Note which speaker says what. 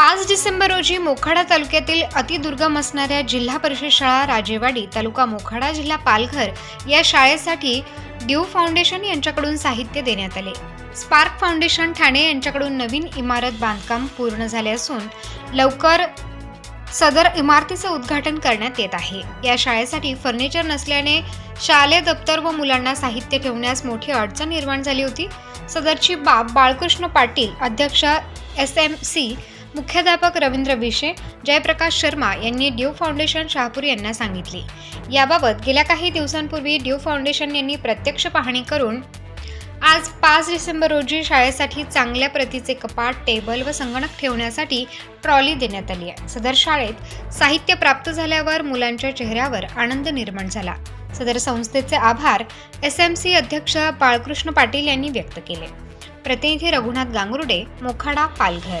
Speaker 1: पाच डिसेंबर रोजी मोखाडा तालुक्यातील अतिदुर्गम असणाऱ्या जिल्हा परिषद शाळा राजेवाडी तालुका मोखाडा जिल्हा पालघर या शाळेसाठी ड्यू फाउंडेशन यांच्याकडून साहित्य देण्यात आले. स्पार्क फाउंडेशन ठाणे यांच्याकडून नवीन इमारत बांधकाम पूर्ण झाले असून लवकर सदर इमारतीचं उद्घाटन करण्यात येत आहे. या शाळेसाठी फर्निचर नसल्याने शालेय दप्तर व मुलांना साहित्य ठेवण्यास मोठी अडचण निर्माण झाली होती. सदरची बाब बाळकृष्ण पाटील अध्यक्ष एस एम सी मुख्याध्यापक रवींद्र विशे जयप्रकाश शर्मा यांनी ड्यू फाउंडेशन शहापूर यांना सांगितली. याबाबत गेल्या काही दिवसांपूर्वी ड्यू फाउंडेशन यांनी प्रत्यक्ष पाहणी करून आज पाच डिसेंबर रोजी शाळेसाठी चांगल्या प्रतीचे कपाट टेबल व संगणक ठेवण्यासाठी ट्रॉली देण्यात आली आहे. सदर शाळेत साहित्य प्राप्त झाल्यावर मुलांच्या चेहऱ्यावर आनंद निर्माण झाला. सदर संस्थेचे आभार एस एम सी अध्यक्ष बाळकृष्ण पाटील यांनी व्यक्त केले. प्रतिनिधी रघुनाथ गांगुर्डे मोखाडा पालघर.